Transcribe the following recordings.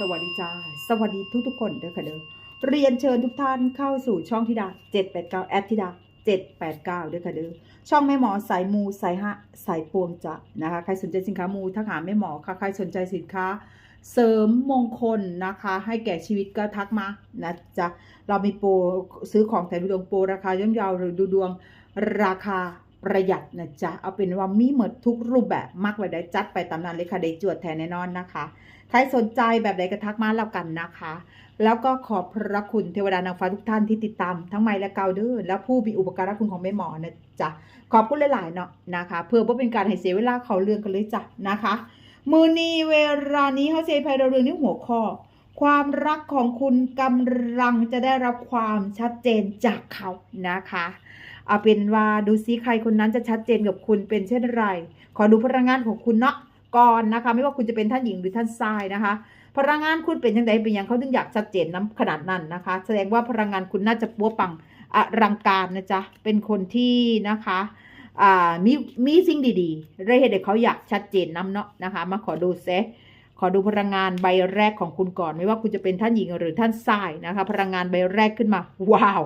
สวัสดีจ้า สวัสดีทุกทุกๆคนเด้อค่ะเด้อเรียนเชิญทุกท่านเข้าสู่ช่องธิดา 789 แอดธิดา 789เด้อค่ะเด้อช่องแม่หมอสายมูสายฮะสายปวงจะนะคะ ใครสนใจสินค้ามูทักหาแม่หมอค่ะ ใครสนใจสินค้า เสริมมงคลนะคะ ให้แก่ชีวิตก็ทักมานะจ๊ะ เรามีโปรซื้อของแถมดวงโปรราคาย่อมเยาวหรือดูดวงราคาประหยัดนะจ๊ะ เอาเป็นว่ามีหมดทุกรูปแบบมากไว้ได้จัดไปตามนั้นเลยค่ะได้จวดแทนแน่นอนนะคะ ใครสนใจแบบใดก็ทักมาแล้วกันนะคะ แล้วก็ขอบพระคุณเทวดานางฟ้าทุกท่านที่ติดตามทั้งไมและเกาเดอร์และผู้มีอุปการะคุณของแม่หมอนะจ๊ะขอบคุณหลายๆเนาะนะคะ เพื่อว่าเป็นการให้เสียเวลาเขาเรื่องกันเลยจ้ะนะคะมือนีเวลานี้เขาเซภัยเราเรื่องนี้หัวข้อ ความรักของคุณกำลังจะได้รับความชัดเจนจากเขานะคะเอาเป็นว่าดูซิใครคนนั้นจะชัดเจนกับคุณเป็นเช่นไร ขอดูพลังงานของคุณเนาะ ก่อนนะคะ ไม่ว่าคุณจะเป็นท่านหญิงหรือท่านชายนะคะ พลังงานคุณเป็นยังไงเป็นยังเขาถึงอยากชัดเจนน้ำขนาดนั้นนะคะ แสดงว่าพลังงานคุณน่าจะปัวปังอลังการนะจ๊ะเป็นคนที่นะคะมีมีสิ่งดีๆเรื่องเหตุเขาอยากชัดเจนน้ำเนาะนะคะ มาขอดูเซขอดูพลังงานใบแรกของคุณก่อน ไม่ว่าคุณจะเป็นท่านหญิงหรือท่านชายนะคะ พลังงานใบแรกขึ้นมา ว้าว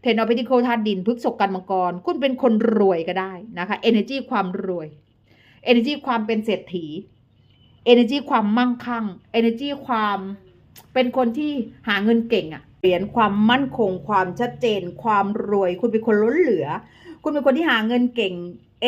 เทนอพิทิโคธาตุดินพฤกษกกันมังกร คุณเป็นคนรวยก็ได้นะคะ energy ความรวย energy ความเป็นเศรษฐี energy ความมั่งคั่ง energy ความเป็นคนที่หาเงินเก่งอะเหรียญความมั่นคง ความชัดเจน ความรวย คุณเป็นคนล้นเหลือ คุณเป็นคนที่หาเงินเก่ง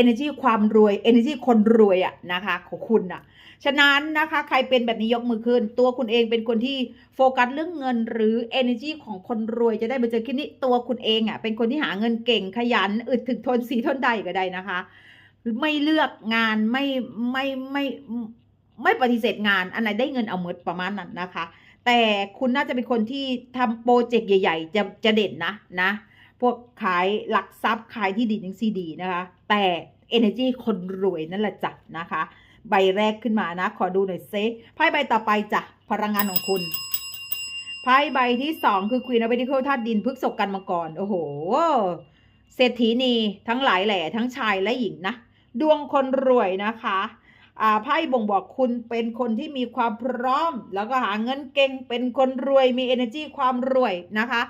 energy ความรวย energy คนรวยอะนะคะของคุณอะฉะนั้นนะคะ ใครเป็นแบบนี้ยกมือขึ้น ตัวคุณเองเป็นคนที่โฟกัสเรื่องเงินหรือ energy ของคนรวยจะได้มาเจอคลิปนี้ตัวคุณเองอะเป็นคนที่หาเงินเก่งขยันอึดถึกทนสีทนใดก็ได้นะคะ ไม่เลือกงานไม่ไม่ไม่ไม่ไม่ปฏิเสธงานอันไหนได้เงินเอาหมดประมาณนั้นนะคะ แต่คุณน่าจะเป็นคนที่ทำโปรเจกต์ใหญ่ ๆ จะจะเด่นนะนะ พวกขายหลักทรัพย์ขายที่ดินยังซีดีนะคะ แต่ energy คนรวยนั่นแหละจ้ะนะคะ ใบแรกขึ้นมานะ ขอดูหน่อยเซไพ่ใบต่อไปจ้ะพลังงานของคุณไพ่ใบที่สองคือ Queen of p e n t a c l e ธาตุดินพฤกษกกันมาก่อนโอ้โหเศรษฐีนีทั้งหลายแหล่ทั้งชายและหญิงนะ ดวงคนรวยนะคะอ่าไพ่บ่งบอกคุณเป็นคนที่มีความพร้อม แล้วก็หาเงินเก่งเป็นคนรวยมี energy ความรวยนะคะ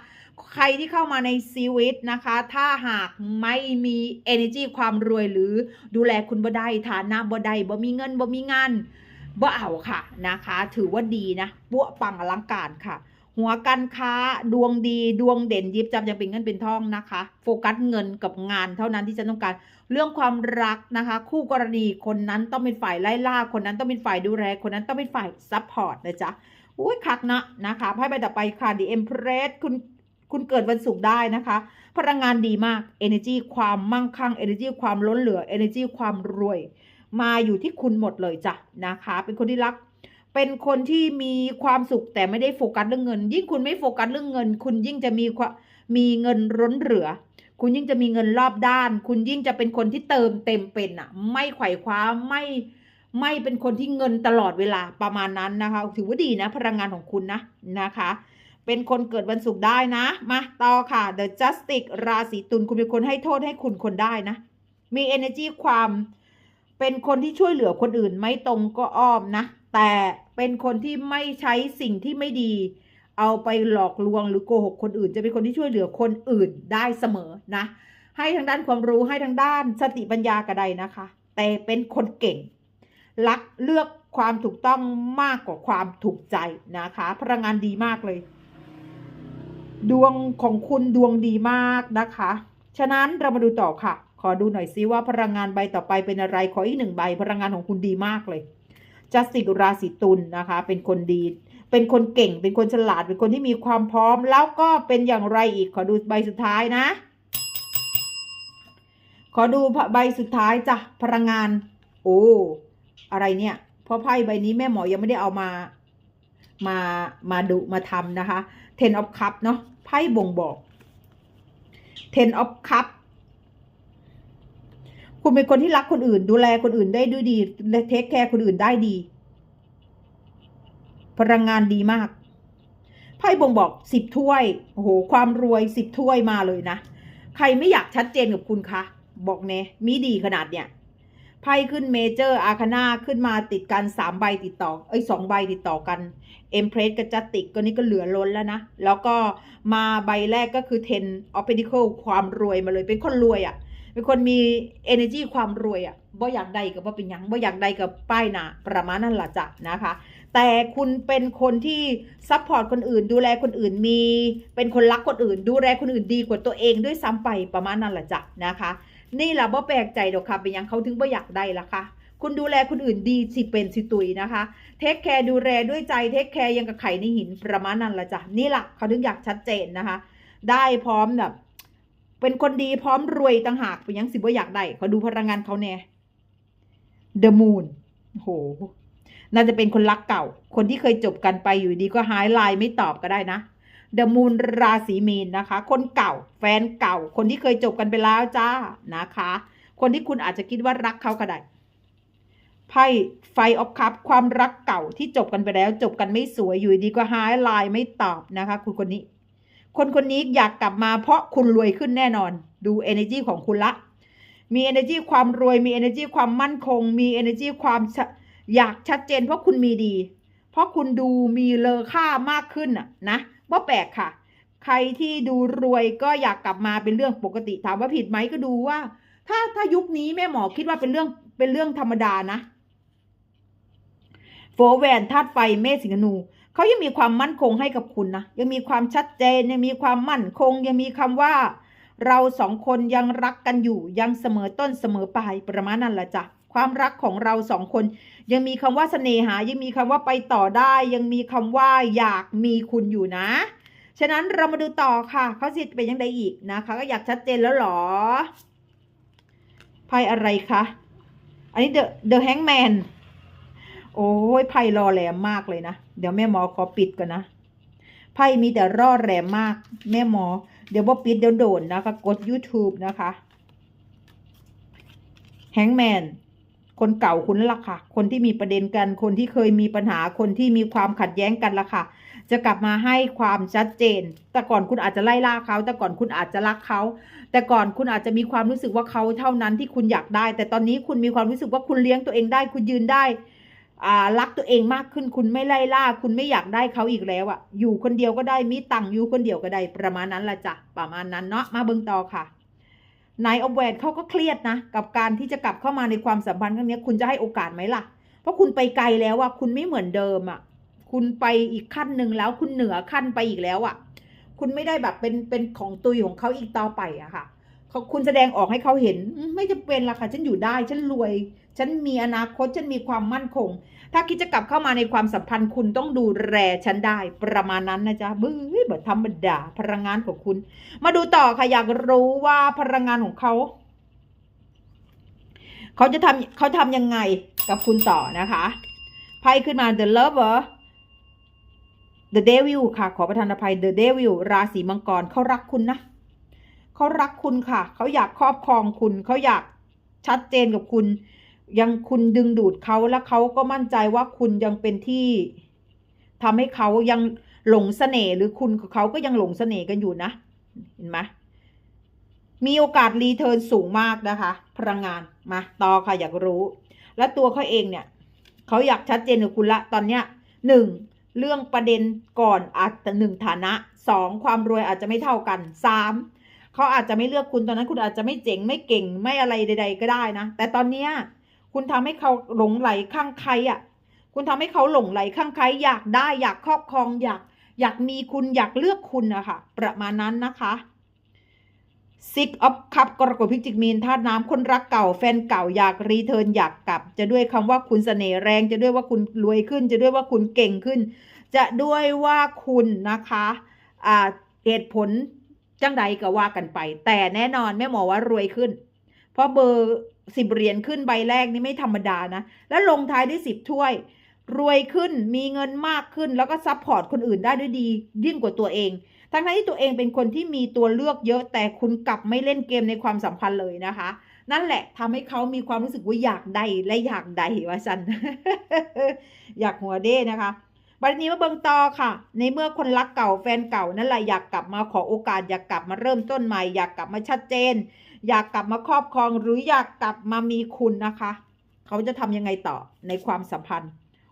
ใครที่เข้ามาในชีวิตนะคะ ถ้าหากไม่มี energy ความรวยหรือดูแลคุณบ่ได้ฐานะบ่ได้บ่มีเงินบ่มีงานบ่เอาค่ะนะคะ ถือว่าดีนะปัวปังอลังการค่ะ หัวการค้าดวงดีดวงเด่นยิบจำยังเป็นเงินเป็นทองนะคะ โฟกัสเงินกับงานเท่านั้นที่ฉันต้องการ เรื่องความรักนะคะ คู่กรณีคนนั้นต้องเป็นฝ่ายไล่ล่าคนนั้นต้องเป็นฝ่ายดูแลคนนั้นต้องเป็นฝ่ายซัพพอร์ตนะจ๊ะอุ้ยคักนะนะคะไพ่ใบต่อไปค่ะ The Empress คุณคุณเกิดวันศุกร์ได้นะคะ พลังงานดีมาก Energy ความมั่งคั่ง Energy ความล้นเหลือ Energy ความรวย มาอยู่ที่คุณหมดเลยจ้ะนะคะ เป็นคนที่รัก เป็นคนที่มีความสุขแต่ไม่ได้โฟกัสเรื่องเงิน ยิ่งคุณไม่โฟกัสเรื่องเงิน คุณยิ่งจะมีมีเงินร้นเหลือ คุณยิ่งจะมีเงินรอบด้าน คุณยิ่งจะเป็นคนที่เติมเต็มเป็นอะไม่ไขว่คว้าไม่ไม่เป็นคนที่เงินตลอดเวลาประมาณนั้นนะคะ ถือว่าดีนะ พลังงานของคุณนะนะคะ เป็นคนเกิดวันศุกร์ได้นะ มาต่อค่ะ The Justice ราศีตุลคุณเป็นคนให้โทษให้คุณคนได้นะ มี energy ความเป็นคนที่ช่วยเหลือคนอื่นไม่ตรงก็อ้อมนะ แต่เป็นคนที่ไม่ใช้สิ่งที่ไม่ดี เอาไปหลอกลวงหรือโกหกคนอื่น จะเป็นคนที่ช่วยเหลือคนอื่นได้เสมอนะ ให้ทางด้านความรู้ให้ทางด้านสติปัญญากระไดนะคะ แต่เป็นคนเก่ง รักเลือกความถูกต้องมากกว่าความถูกใจนะคะ พลังงานดีมากเลย ดวงของคุณดวงดีมากนะคะ ฉะนั้นเรามาดูต่อค่ะ ขอดูหน่อยซิว่าพลังงานใบต่อไปเป็นอะไร ขออีกหนึ่งใบ พลังงานของคุณดีมากเลย จัสติกราศีตุลนะคะ เป็นคนดี เป็นคนเก่ง เป็นคนฉลาด เป็นคนที่มีความพร้อม แล้วก็เป็นอย่างไรอีก ขอดูใบสุดท้ายนะ ขอดูใบสุดท้ายจ้ะ พลังงาน โอ้ อะไรเนี่ย เพราะไพ่ใบนี้แม่หมอยังไม่ได้เอามา มา มาดู มาทำนะคะ Ten of Cup เนาะ ไพ่บ่งบอก Ten of Cup คุณเป็นคนที่รักคนอื่น ดูแลคนอื่นได้ด้วยดีและเทคแคร์คนอื่นได้ดี พลังงานดีมากไพ่บ่งบอกสิบถ้วยโอ้โหความรวยสิบถ้วยมาเลยนะ ใครไม่อยากชัดเจนกับคุณคะบอกเน่มีดีขนาดเนี่ยไพ่ขึ้นเมเจอร์อาคาน่าขึ้นมาติดกันสามใบติดต่อเอ้สองใบติดต่อกันเอ็มเพรสกับจัตติกก็นี่ก็เหลือล้นแล้วนะ แล้วก็มาใบแรกก็คือ10 of Pentacle ความรวยมาเลยเป็นคนรวยอะ่ะ เป็นคนมี energy ความรวยอะบ่อยากใดกับว่าเป็นยังบ่อยากใดกับป้ายหนาประมาณนั้นละจ้ะนะคะ แต่คุณเป็นคนที่ซัพพอร์ตคนอื่น ดูแลคนอื่นมี เป็นคนรักคนอื่น ดูแลคนอื่นดีกว่าตัวเองด้วยซ้ำไปประมาณนั้นละจ้ะนะคะ นี่แหละบ่แปลกใจดอกค่ะเป็นยังเขาถึงบ่อยากได้ละค่ะคุณดูแลคนอื่นดีสิเป็นสิตุยนะคะ เทคแคร์ดูแลด้วยใจเทคแคร์ยังกับไข่ในหินประมาณนั้นละจ้ะนี่แหละเขาถึงอยากชัดเจนนะคะ ได้พร้อมแบบ เป็นคนดีพร้อมรวยต่างหากเป็นยังสิบ่อยากได้เขาดูพลังงานเขาแน่ The Moon โห น่าจะเป็นคนรักเก่า คนที่เคยจบกันไปอยู่ดีก็หายไลน์ไม่ตอบก็ได้นะ The Moon ราศีมีนนะคะ คนเก่า แฟนเก่า คนที่เคยจบกันไปแล้วจ้านะคะ คนที่คุณอาจจะคิดว่ารักเขาก็ได้ไพ่ไฟออฟคัพความรักเก่าที่จบกันไปแล้ว จบกันไม่สวยอยู่ดีก็หายไลน์ไม่ตอบนะคะ คุณคนนี้ คนคนนี้อยากกลับมาเพราะคุณรวยขึ้นแน่นอน ดู energy ของคุณละ มี energy ความรวยมี energy ความมั่นคง มี energy ความอยากชัดเจน เพราะคุณมีดี เพราะคุณดูมีเลอค่ามากขึ้นนะนะว่าแปลกค่ะ ใครที่ดูรวยก็อยากกลับมาเป็นเรื่องปกติถามว่าผิดไหมก็ดูว่า ถ้าถ้ายุคนี้แม่หมอคิดว่าเป็นเรื่องเป็นเรื่องธรรมดานะโฟแวนธาตุไฟเมษสิงหนู เขายังมีความมั่นคงให้กับคุณนะยังมีความชัดเจนยังมีความมั่นคง ยังมีคำว่า เราสองคนยังรักกันอยู่ยังเสมอต้นเสมอปลายประมาณนั้นแหละจ้ะความรักของเราสองคน ยังมีคำว่าเสน่หา ยังมีคำว่าไปต่อได้ ยังมีคำว่าอยากมีคุณอยู่นะ ฉะนั้นเรามาดูต่อค่ะเขาสิเป็นยังไงอีกนะคะ ก็อยากชัดเจนแล้วหรอไพ่อะไรคะอันนี้ the the hangman โอ้ยไพ่รอแหลมมากเลยนะเดี๋ยวแม่หมอขอปิดก่อนนะไพ่มีแต่รอแหลมมาก แม่หมอ เดี๋ยวบ่าปิดเดี๋ยวโดนนะคะ กด YouTube นะคะแฮงแมนคนเก่าคุณล่ะค่ะ คนที่มีประเด็นกัน คนที่เคยมีปัญหา คนที่มีความขัดแย้งกันล่ะค่ะ จะกลับมาให้ความชัดเจน แต่ก่อนคุณอาจจะไล่ล่าเขา แต่ก่อนคุณอาจจะรักเขา แต่ก่อนคุณอาจจะมีความรู้สึกว่าเขาเท่านั้นที่คุณอยากได้ แต่ตอนนี้คุณมีความรู้สึกว่าคุณเลี้ยงตัวเองได้ คุณยืนได้ รักตัวเองมากขึ้นคุณไม่ไล่ล่า คุณไม่อยากได้เขาอีกแล้วอะอยู่คนเดียวก็ได้มีตังค์อยู่คนเดียวก็ได้ประมาณนั้นละจ้ะประมาณนั้นเนาะมาเบิ่งต่อค่ะนายอแวนเขาก็เครียดนะกับการที่จะกลับเข้ามาในความสัมพันธ์ครั้งนี้คุณจะให้โอกาสไหมล่ะ เพราะคุณไปไกลแล้วอะคุณไม่เหมือนเดิมอะคุณไปอีกขั้นหนึ่งแล้วคุณเหนือขั้นไปอีกแล้วอะคุณไม่ได้แบบเป็นเป็นของตุยของเขาอีกต่อไปอะค่ะเขาคุณแสดงออกให้เขาเห็นไม่จะเป็นละค่ะฉันอยู่ได้ฉันรวย ฉันมีอนาคตฉันมีความมั่นคง ถ้าคิดจะกลับเข้ามาในความสัมพันธ์คุณต้องดูแลฉันได้ ประมาณนั้นนะจ๊ะบื้อแบบธรรมดาพลังงานของคุณ มาดูต่อค่ะอยากรู้ว่าพลังงานของเขาเขาจะทำเขาทำยังไงกับคุณต่อนะคะไพ่ขึ้นมา the lover the devil ค่ะ ขอประทานอภัย the devil ราศีมังกรเขารักคุณนะเขารักคุณค่ะ เขาอยากครอบครองคุณ เขาอยากชัดเจนกับคุณ ยังคุณดึงดูดเขาแล้วเขาก็มั่นใจว่าคุณยังเป็นที่ทำให้เขายังหลงเสน่ห์หรือคุณกับเขาก็ยังหลงเสน่ห์กันอยู่นะ เห็นไหมมีโอกาสรีเทิร์นสูงมากนะคะ พลังงานมาต่อค่ะอยากรู้ และตัวเขาเองเนี่ยเขาอยากชัดเจนกับคุณละตอนเนี้ยหนึ่งเรื่องประเด็นก่อนอาจจะหนึ่งฐานะสองความรวยอาจจะไม่เท่ากันสามเขาอาจจะไม่เลือกคุณตอนนั้นคุณอาจจะไม่เจ๋งไม่เก่งไม่อะไรใด ๆ ก็ได้นะ แต่ตอนเนี้ย คุณทำให้เขาหลงไหลข้างใครอะ คุณทำให้เขาหลงไหลข้างใคร อยากได้อยากครอบครองอยากอยากมีคุณอยากเลือกคุณอะค่ะประมาณนั้นนะคะ Six of Cup กรกฎพิจิกมีนธาตุน้ำคนรักเก่าแฟนเก่าอยากรีเทิร์นอยากกลับ จะด้วยคำว่าคุณเสน่ห์แรงจะด้วยว่าคุณรวยขึ้น จะด้วยว่าคุณเก่งขึ้น จะด้วยว่าคุณนะคะอ่าเหตุผลจังใดก็ว่ากันไป แต่แน่นอนแม่หมอว่ารวยขึ้น เพราะเบอร์ สิบเหรียญขึ้นใบแรกนี่ไม่ธรรมดานะ แล้วลงท้ายด้วยสิบถ้วย รวยขึ้นมีเงินมากขึ้นแล้วก็ซัพพอร์ตคนอื่นได้ด้วยดียิ่งกว่าตัวเอง ทั้งที่ตัวเองเป็นคนที่มีตัวเลือกเยอะแต่คุณกลับไม่เล่นเกมในความสัมพันธ์เลยนะคะ นั่นแหละทำให้เขามีความรู้สึกว่าอยากได้และอยากได้ว่าสันอยากหัวเด้นะคะ บัดนี้มาเบิงต่อค่ะ ในเมื่อคนรักเก่าแฟนเก่านั่นแหละอยากกลับมาขอโอกาส อยากกลับมาเริ่มต้นใหม่ อยากกลับมาชัดเจน อยากกลับมาครอบครองหรืออยากกลับมามีคุณนะคะ เขาจะทำยังไงต่อในความสัมพันธ์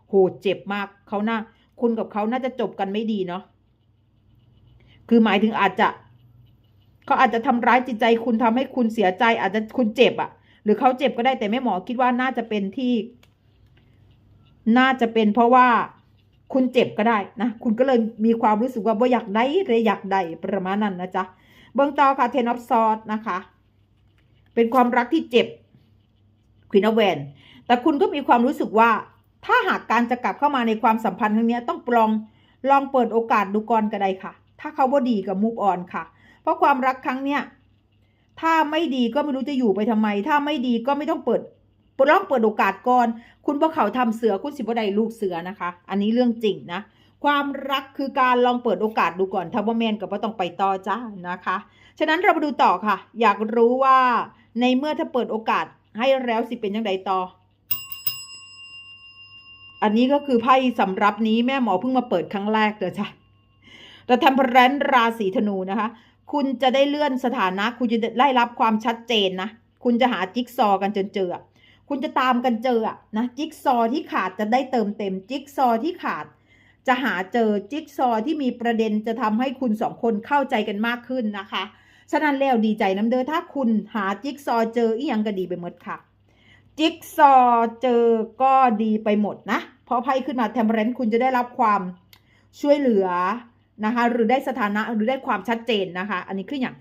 โหเจ็บมากเขาน่าคุณกับเขาน่าจะจบกันไม่ดีเนาะคือหมายถึงอาจจะ เขาอาจจะทำร้ายจิตใจคุณทำให้คุณเสียใจ อาจจะคุณเจ็บอะ หรือเขาเจ็บก็ได้แต่แม่หมอคิดว่าน่าจะเป็นที่ น่าจะเป็นเพราะว่า คุณเจ็บก็ได้นะ คุณก็เลยมีความรู้สึกว่าบ่อยากได้เลยอยากได้ประมาณนั้นนะจ๊ะ เบื้องต่อค่ะเทนอ f ซอ d นะคะ เป็นความรักที่เจ็บควินอ f แวนแต่คุณก็มีความรู้สึกว่า ถ้าหากการจะกลับเข้ามาในความสัมพันธ์ครั้งนี้ต้องลองลองเปิดโอกาสดูก่อนก็ได้ค่ะ ถ้าเขาบ่ดีกับมูฟออนค่ะ เพราะความรักครั้งเนี้ยถ้าไม่ดีก็ไม่รู้จะอยู่ไปทำไม ถ้าไม่ดีก็ไม่ต้องเปิด ลองเปิดโอกาสก่อน คุณบ่เขาทำเสือคุณสิบ่ได้ลูกเสือนะคะ อันนี้เรื่องจริงนะ ความรักคือการลองเปิดโอกาสดูก่อนถ้าบ่แมนกับว่าต้องไปต่อจ้านะคะ ฉะนั้นเรามาดูต่อค่ะ อยากรู้ว่าในเมื่อถ้าเปิดโอกาสให้แล้วสิเป็นยังไงต่อ อันนี้ก็คือไพ่สำรับนี้แม่หมอเพิ่งมาเปิดครั้งแรกเลยจ้ะแต่ทำพรันราศีธนูนะคะ คุณจะได้เลื่อนสถานะ คุณจะได้รับความชัดเจนนะ คุณจะหาจิ๊กซอว์กันจนเจอ คุณจะตามกันเจอนะจิ๊กซอที่ขาดจะได้เติมเต็มจิ๊กซอที่ขาด จะหาเจอจิ๊กซอที่มีประเด็นจะทำให้คุณสองคนเข้าใจกันมากขึ้นนะคะ ฉะนั้นแล้วดีใจน้ำเด้อถ้าคุณหาจิ๊กซอเจออีหยังก็ดีไปหมดค่ะ จิ๊กซอเจอก็ดีไปหมดนะ เพราะไพ่ขึ้นมาแทมเปอร์เรนคุณจะได้รับความช่วยเหลือนะคะ หรือได้สถานะหรือได้ความชัดเจนนะคะ อันนี้คืออย่าง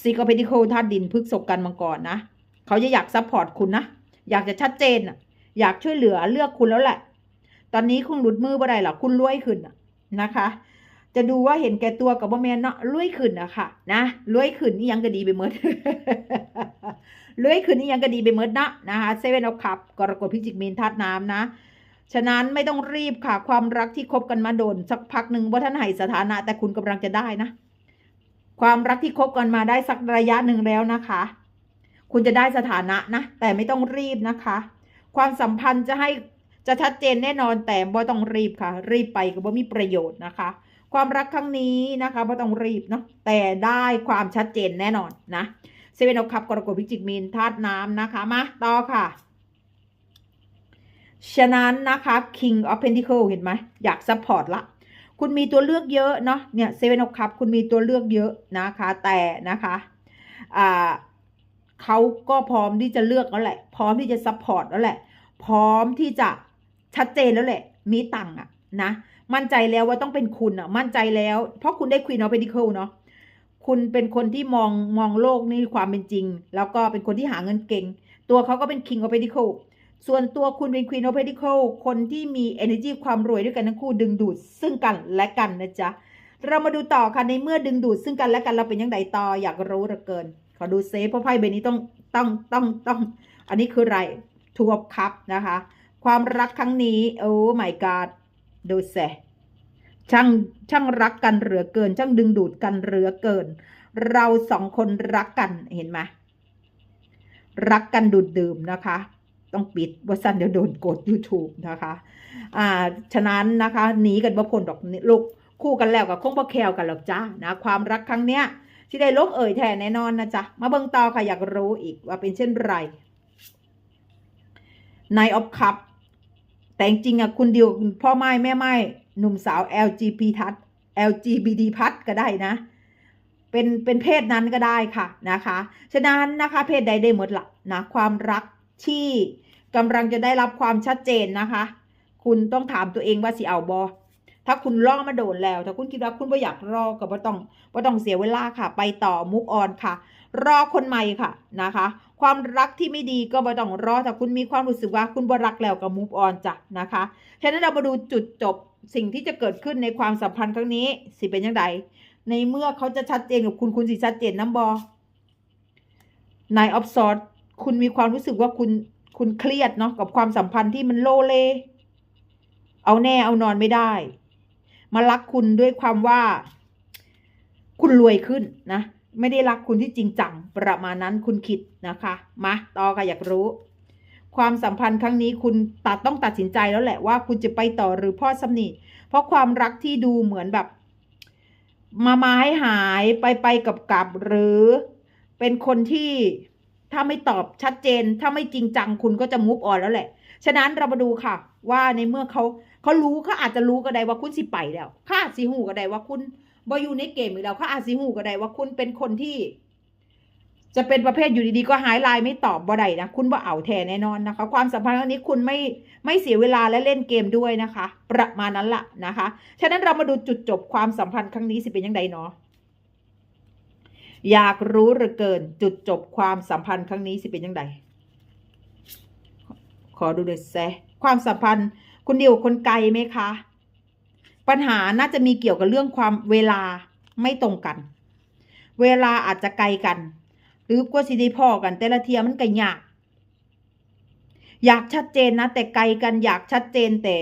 ซีกอเพดิโคธาตุดินพฤกษกกันมังกรนะ เขาจะอยากซัพพอร์ตคุณนะ อยากจะชัดเจนอะ อยากช่วยเหลือเลือกคุณแล้วแหละ ตอนนี้คุณหลุดมือบ่ได้หรอกคุณรวยขึ้นนะคะ จะดูว่าเห็นแก่ตัวกับบ่แมนเนาะรวยขึ้นอะค่ะ นะรวยขึ้นนี่ยังก็ดีไปหมดรวยขึ้นนี่ยังก็ดีไปหมดนะนะคะเซเว่นออฟคัพกรกฎพิจิกมีนธาตุน้ำนะฉะนั้นไม่ต้องรีบค่ะ ความรักที่คบกันมาโดน สักพักหนึ่งว่าท่านให้สถานะ แต่คุณกำลังจะได้นะ ความรักที่คบกันมาได้สักระยะหนึ่งแล้วนะคะ คุณจะได้สถานะนะ แต่ไม่ต้องรีบนะคะ ความสัมพันธ์จะให้จะชัดเจนแน่นอนแต่บ่ต้องรีบค่ะ รีบไปก็บ่มีประโยชน์นะคะ ความรักครั้งนี้นะคะบ่ต้องรีบเนาะแต่ได้ความชัดเจนแน่นอนนะเซเว่นอคัพกรกฎพิจิกมีนธาตุน้ำนะคะมาต่อค่ะ ฉะนั้นนะคะ King of Pentacle เห็นไหมอยากซัพพอร์ตละคุณมีตัวเลือกเยอะเนาะเนี่ยเซเว่นอคัพคุณมีตัวเลือกเยอะนะคะ แต่นะคะอ่า เขาก็พร้อมที่จะเลือกแล้วแหละ พร้อมที่จะซัพพอร์ตแล้วแหละ พร้อมที่จะชัดเจนแล้วแหละ มีตังค์อะนะ มั่นใจแล้วว่าต้องเป็นคุณอะมั่นใจแล้ว เพราะคุณได้ Queen of Pentacle เนาะ คุณเป็นคนที่มองมองโลกในความเป็นจริง แล้วก็เป็นคนที่หาเงินเก่ง ตัวเขาก็เป็น King of Pentacle ส่วนตัวคุณเป็น Queen of Pentacle คนที่มี energy ความรวยด้วยกันทั้งคู่ดึงดูดซึ่งกันและกันนะจ๊ะ เรามาดูต่อค่ะในเมื่อดึงดูดซึ่งกันและกันเราเป็นยังไงต่ออยากรู้เหลือเกิน ขอดูเซฟเพราะไพ่ใบนี้ต้องต้องต้องต้อง อันนี้คืออะไรทูบคัพนะคะ ความรักครั้งนี้ โอ้ my god ดูเซช่างช่างรักกันเหลือเกิน ช่างดึงดูดกันเหลือเกิน เราสองคนรักกันเห็นไหมรักกันดูดดื่มนะคะ ต้องปิดว่าสั้นเดี๋ยวโดนกด YouTube นะคะ อ่า ฉะนั้นนะคะหนีกันบ่พ้นดอกนี่ลูกคู่กันแล้วกับคงบ่แคลกันหรอกจ้านะ ความรักครั้งเนี้ย ที่ได้ลงเอ่ยแทนแน่นอนนะจ๊ะ มาเบิ่งต่อค่ะอยากรู้อีกว่าเป็นเช่นไรนายออฟคัพแต่จริงอะคุณเดียวพ่อไม้แม่ไม้หนุ่มสาว LGB ทัด LGBT พัดก็ได้นะ เป็นเป็นเพศนั้นก็ได้ค่ะนะคะ ฉะนั้นนะคะ เพศใดได้หมดละนะความรักที่กำลังจะได้รับความชัดเจนนะคะ คุณต้องถามตัวเองว่าสิเอาบอ ถ้าคุณรอมาโดนแล้ว ถ้าคุณคิดว่าคุณไม่อยากรอก็บ่ต้องบ่ต้องเสียเวลาค่ะ ไปต่อมุกออนค่ะ รอคนใหม่ค่ะนะคะ ความรักที่ไม่ดีก็บ่ต้องรอถ้าคุณมีความรู้สึกว่าคุณบ่รักแล้วก็มุกออนจ้ะนะคะฉะนั้นเรามาดูจุดจบสิ่งที่จะเกิดขึ้นในความสัมพันธ์ครั้งนี้สิเป็นยังไงในเมื่อเขาจะชัดเจนกับคุณคุณสิชัดเจนน้ำบอนายออฟซอร์คุณมีความรู้สึกว่าคุณคุณเครียดเนาะกับความสัมพันธ์ที่มันโลเล เอาแน่เอานอนไม่ได้ มารักคุณด้วยความว่า คุณรวยขึ้นนะ ไม่ได้รักคุณที่จริงจังประมาณนั้นคุณคิดนะคะมาต่อค่ะอยากรู้ ความสัมพันธ์ครั้งนี้คุณตัดต้องตัดสินใจแล้วแหละว่าคุณจะไปต่อหรือพ่อสำนีเพราะความรักที่ดูเหมือนแบบ มามาให้หายไปไปกับกับหรือ เป็นคนที่ถ้าไม่ตอบชัดเจน ถ้าไม่จริงจังคุณก็จะมุฟออนแล้วแหละ ฉะนั้นเรามาดูค่ะ ว่าในเมื่อเขา เขารู้เขาอาจจะรู้ก็ได้ว่าคุณสิไปแล้วเขาอาจสิหูก็ได้ว่าคุณบอยู่ในเกมอีกแล้วเขาอาจสิหูก็ได้ว่าคุณเป็นคนที่ จะเป็นประเภทอยู่ดีๆก็หายไลน์ไม่ตอบบ่ได้นะคุณบ่เอาแทนแน่นอนนะคะ ความสัมพันธ์ครั้งนี้คุณไม่ไม่เสียเวลาและเล่นเกมด้วยนะคะ ประมาณนั้นละนะคะ ฉะนั้นเรามาดูจุดจบความสัมพันธ์ครั้งนี้สิเป็นยังไงเนาะอยากรู้เหลือเกินจุดจบความสัมพันธ์ครั้งนี้สิเป็นยังไงขอดูเลยแซะความสัมพันธ์ คุณเดียวคนไกลไหมคะ ปัญหาน่าจะมีเกี่ยวกับเรื่องความเวลาไม่ตรงกัน เวลาอาจจะไกลกัน หรือกว่าสิได้พ่อกัน แต่ละเทียมันก็ยากอยากชัดเจนนะ แต่ไกลกันอยากชัดเจนแต่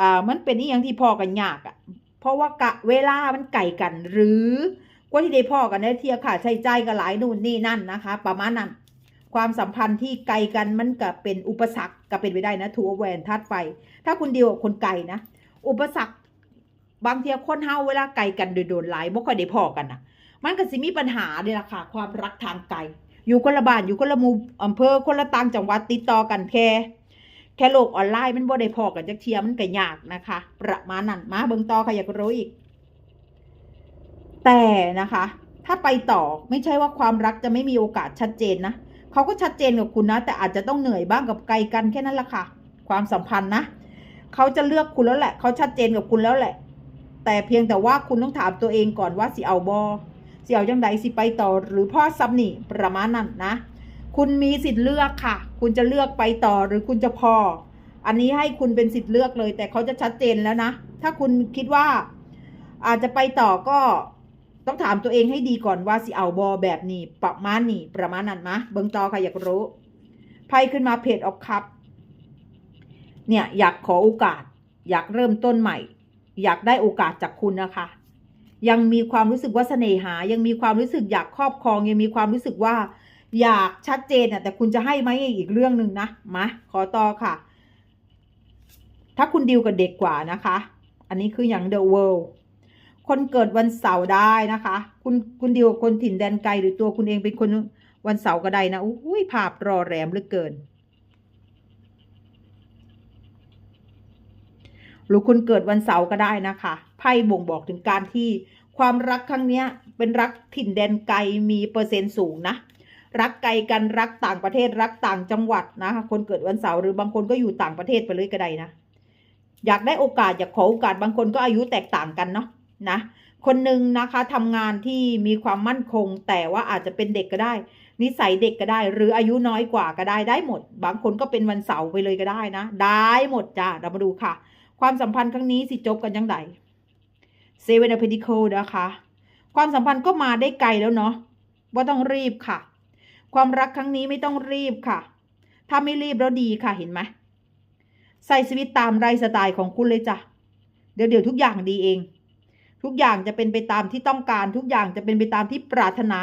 อ่ามันเป็นนี่อย่างที่พ่อกันยากอะ่ะ เพราะว่ากะเวลามันไกลกัน หรือกว่าที่ได้พ่อกันได้เทียค่ะใช้ใจายก็หลายนู่นนี่นั่นนะคะ ประมาณนั้น ความสัมพันธ์ที่ไกลกันมันก็เป็นอุปสรรคก็เป็นไปได้นะทูแวนธาตุไฟ ถ้าคุณเดียวกับคนไกลนะ อุปสรรคบางทีคนเฮาเวลาไกลกันโดยโดนหลายบ่ค่อยได้พอกันนะมันก็สิมีปัญหาเนี่ยแหละค่ะ ความรักทางไกลอยู่คนละบ้านอยู่คนละมูอำเภอคนละต่างจังหวัดติดต่อกันแค่แค่โลกออนไลน์มันบ่ได้พอกันจักเทียมันก็ยากนะคะ ประมาณนั้นมาเบิ่งต่อค่ะอยากรู้อีก แต่นะคะ ถ้าไปต่อไม่ใช่ว่าความรักจะไม่มีโอกาสชัดเจนนะ เขาก็ชัดเจนกับคุณนะ แต่อาจจะต้องเหนื่อยบ้างกับไกลกันแค่นั้นแหละค่ะ ความสัมพันธ์นะเขาจะเลือกคุณแล้วแหละเขาชัดเจนกับคุณแล้วแหละ แต่เพียงแต่ว่าคุณต้องถามตัวเองก่อนว่าสิเอาบอสิเอาจังไดสิไปต่อหรือพ่อซับนี่ประมาณนั้นนะ คุณมีสิทธิ์เลือกค่ะ คุณจะเลือกไปต่อหรือคุณจะพอ อันนี้ให้คุณเป็นสิทธิ์เลือกเลย แต่เขาจะชัดเจนแล้วนะ ถ้าคุณคิดว่าอาจจะไปต่อก็ ต้องถามตัวเองให้ดีก่อนว่าสิเอาบอแบบนี้ ประมาณนี้ประมาณนั้นมะเบิ่งต่อค่ะอยากรู้ไพ่ขึ้นมาเพจออฟคัพเนี่ยอยากขอโอกาส อยากเริ่มต้นใหม่ อยากได้โอกาสจากคุณนะคะ ยังมีความรู้สึกว่าเสน่หา ยังมีความรู้สึกอยากครอบครอง ยังมีความรู้สึกว่า อยากชัดเจนอะแต่คุณจะให้ไหมอีกเรื่องหนึ่งนะมาขอต่อค่ะ ถ้าคุณดิวกับเด็กกว่านะคะ อันนี้คืออย่าง The World คนเกิดวันเสาร์ได้นะคะ คุณคุณดิวกับคนถิ่นแดนไกลหรือตัวคุณเองเป็นคนวันเสาร์ก็ได้นะอุ้ยภาพรอแรมเหลือเกิน หรือคุณเกิดวันเสาร์ก็ได้นะคะไพ่บ่งบอกถึงการที่ความรักครั้งเนี้ยเป็นรักถิ่นแดนไกลมีเปอร์เซ็นต์สูงนะรักไกลกันรักต่างประเทศรักต่างจังหวัดนะคะคนเกิดวันเสาร์หรือบางคนก็อยู่ต่างประเทศไปเลยก็ได้นะ อยากได้โอกาสอยากขอโอกาสบางคนก็อายุแตกต่างกันเนาะ นะคนหนึ่งนะคะทำงานที่มีความมั่นคง แต่ว่าอาจจะเป็นเด็กก็ได้ นิสัยเด็กก็ได้ หรืออายุน้อยกว่าก็ได้ได้หมด บางคนก็เป็นวันเสาร์ไปเลยก็ได้นะ ได้หมดจ้าเรามาดูค่ะ ความสัมพันธ์ครั้งนี้สิจบกันยังไงเซเว่นอเพดิโคนะคะ ความสัมพันธ์ก็มาได้ไกลแล้วเนาะว่าต้องรีบค่ะ ความรักครั้งนี้ไม่ต้องรีบค่ะ ถ้าไม่รีบแล้วดีค่ะเห็นไหมใส่ชีวิตตามไรสไตล์ของคุณเลยจ้ะเดี๋ยวเดี๋ยวทุกอย่างดีเอง ทุกอย่างจะเป็นไปตามที่ต้องการ ทุกอย่างจะเป็นไปตามที่ปรารถนา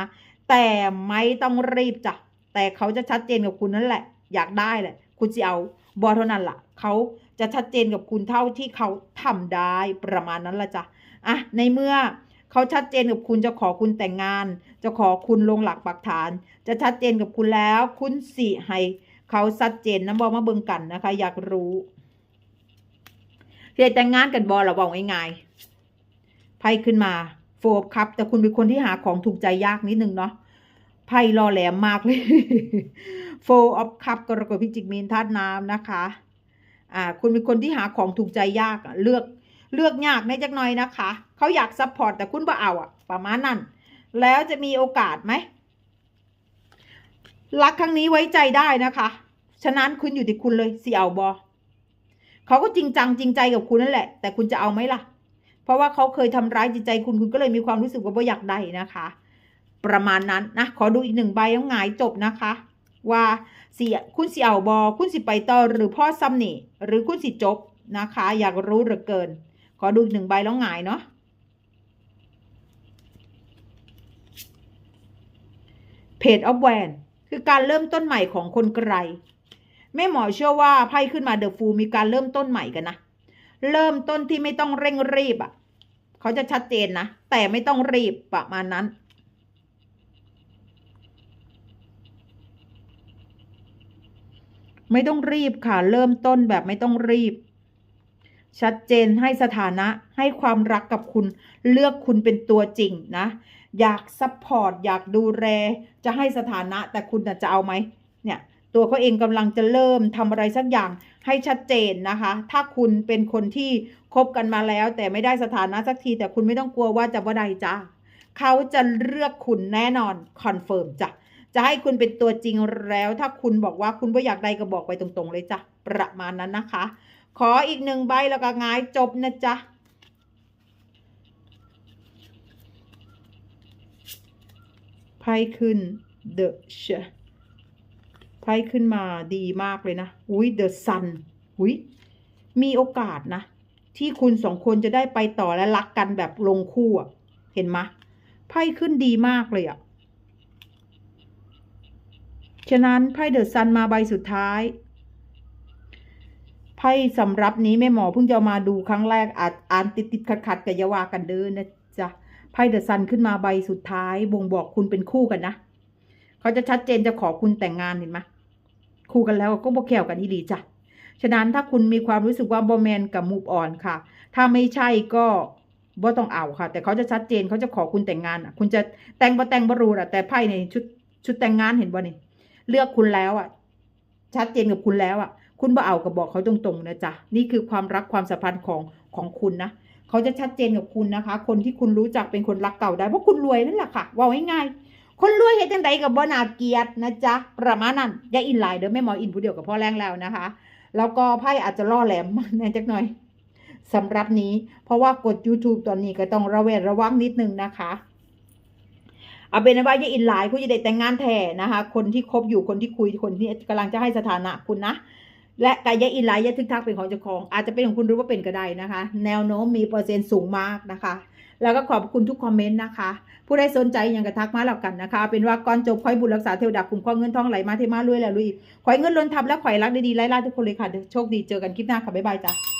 แต่ไม่ต้องรีบจ้ะแต่เขาจะชัดเจนกับคุณนั่นแหละ อยากได้แหละ คุณจะเอาบอเท่านั้นละ่ะเขาจะชัดเจนกับคุณเท่าที่เขาทำได้ประมาณนั้นละจ้ะอะในเมื่อเขาชัดเจนกับคุณจะขอคุณแต่งงาน จะขอคุณลงหลักปักฐาน จะชัดเจนกับคุณแล้ว คุณสิให้เขาชัดเจนนะบอมาเบิงกันนะคะ อยากรู้เรียแต่งงานกันบอเราบอกง่ายๆ ไพ่ขึ้นมาโฟบครับแต่คุณเป็นคนที่หาของถูกใจยากนิดนึงเนาะไพ่รอแหลมมากเลยโฟออฟคัพกรกฎพิจิกมีนธาตุน้ำนะคะอ่าคุณเป็นคนที่หาของถูกใจยากเลือกเลือกยากในจักหน่อยนะคะ เขาอยากซัพพอร์ตแต่คุณบ่เอาอะประมาณนั้น แล้วจะมีโอกาสไหม รักครั้งนี้ไว้ใจได้นะคะ ฉะนั้นคุณอยู่ที่คุณเลยสิเอาบอเขาก็จริงจังจริงใจกับคุณนั่นแหละ แต่คุณจะเอาไหมล่ะ เพราะว่าเขาเคยทำร้ายจิตใจคุณคุณก็เลยมีความรู้สึกว่าบ่อยากได้นะคะ ประมาณนั้นนะขอดูอีกหนึ่งใบแล้วหงายจบนะคะ ว่าเสียคุณสิเอาบอคุณสิไปต่อหรือพ่อซ้ำนี่หรือคุณสิจบนะคะ อยากรู้เหลือเกิน ขอดูอีกหนึ่งใบแล้วหงายเนาะเพจออฟแวนคือการเริ่มต้นใหม่ของคนไกลแม่หมอเชื่อว่าไพ่ขึ้นมาเดอะฟูมีการเริ่มต้นใหม่กันนะ เริ่มต้นที่ไม่ต้องเร่งรีบอะ เขาจะชัดเจนนะ แต่ไม่ต้องรีบประมาณนั้น ไม่ต้องรีบค่ะ เริ่มต้นแบบไม่ต้องรีบ ชัดเจนให้สถานะให้ความรักกับคุณเลือกคุณเป็นตัวจริงนะ อยากซัพพอร์ตอยากดูแลจะให้สถานะแต่คุณน่ะจะเอาไหมเนี่ย ตัวเขาเองกำลังจะเริ่มทำอะไรสักอย่างให้ชัดเจนนะคะ ถ้าคุณเป็นคนที่คบกันมาแล้ว แต่ไม่ได้สถานะสักที แต่คุณไม่ต้องกลัวว่าจะว่าใดจ้าเขาจะเลือกคุณแน่นอนคอนเฟิร์มจ้ะจะให้คุณเป็นตัวจริงแล้ว ถ้าคุณบอกว่าคุณไม่อยากได้ก็บอกไปตรงๆเลยจ้ะประมาณนั้นนะคะ ขออีกหนึ่งใบแล้วก็งายจบนะจ๊ะไพ่ขึ้น The s h ไพ่ขึ้นมาดีมากเลยนะ อุ้ย The Sun อุ้ยมีโอกาสนะ ที่คุณสองคนจะได้ไปต่อและรักกันแบบลงคู่อะเห็นไหมไพ่ขึ้นดีมากเลยอะฉะนั้นไพ่เดอะซันมาใบสุดท้ายไพ่สำรับนี้แม่หมอเพิ่งจะมาดูครั้งแรกอาจอ่านติดติดขัดขัดๆกับยาวากันเดินนะจ๊ะไพ่เดอะซันขึ้นมาใบสุดท้ายบ่งบอกคุณเป็นคู่กันนะ เขาจะชัดเจนจะขอคุณแต่งงานเห็นไหม คู่กันแล้วก็บอกแขวกันอีหลีจ้ะฉะนั้นถ้าคุณมีความรู้สึกว่าบอแมนกับมูฟออนค่ะ ถ้าไม่ใช่ก็บ่ต้องเอาค่ะ แต่เขาจะชัดเจนเขาจะขอคุณแต่งงานอะ คุณจะแต่งบ่แต่งบ่รู้อะ แต่ไพ่ในชุดชุดแต่งงานเห็นบ่นี่เลือกคุณแล้วอะ ชัดเจนกับคุณแล้วอะ คุณบ่เอากับบอกเขาตรงๆนะจ๊ะนี่คือความรักความสัมพันธ์ของของคุณนะเขาจะชัดเจนกับคุณนะคะ คนที่คุณรู้จักเป็นคนรักเก่าได้เพราะคุณรวยนั่นแหละค่ะว่าง่ายๆ คนรวยเฮ็ดจังใดกับบ่นาเกียดนะจ๊ะ ประมาณนั้นอย่าอินไลน์เด้อแม่หมออินผู้เดียวกับพ่อแรงแล้วนะคะ แล้วก็ไพ่อาจจะล่อแหลมแน่จักหน่อยสำหรับนี้ เพราะว่ากด YouTube ตอนนี้ก็ต้องระแวดระวังนิดนึงนะคะเอาเป็นว่าอย่าอินไลน์คุณจะได้แต่งงานแท้นะคะ คนที่คบอยู่คนที่คุยคนที่กำลังจะให้สถานะคุณนะ และกายะอินไลน์ยะทึกทักเป็นของเจ้าของ อาจจะเป็นของคุณหรือว่าเป็นก็ได้นะคะ แนวโน้มมีเปอร์เซ็นต์สูงมากนะคะ แล้วก็ขอบคุณทุกคอมเมนต์นะคะ ผู้ใดสนใจยังกระทักมาแล้วกันนะคะ เป็นว่าก่อนจบคอยบุญรักษาเทวดาคุ้มครองเงินทองไหลมาเทมาด้วยแล้วลุยขอยเงินล้นทับและขอยรักดีๆไล่ล่าทุกคนเลยค่ะ โชคดีเจอกันคลิปหน้าค่ะบ๊ายบายจ้ะ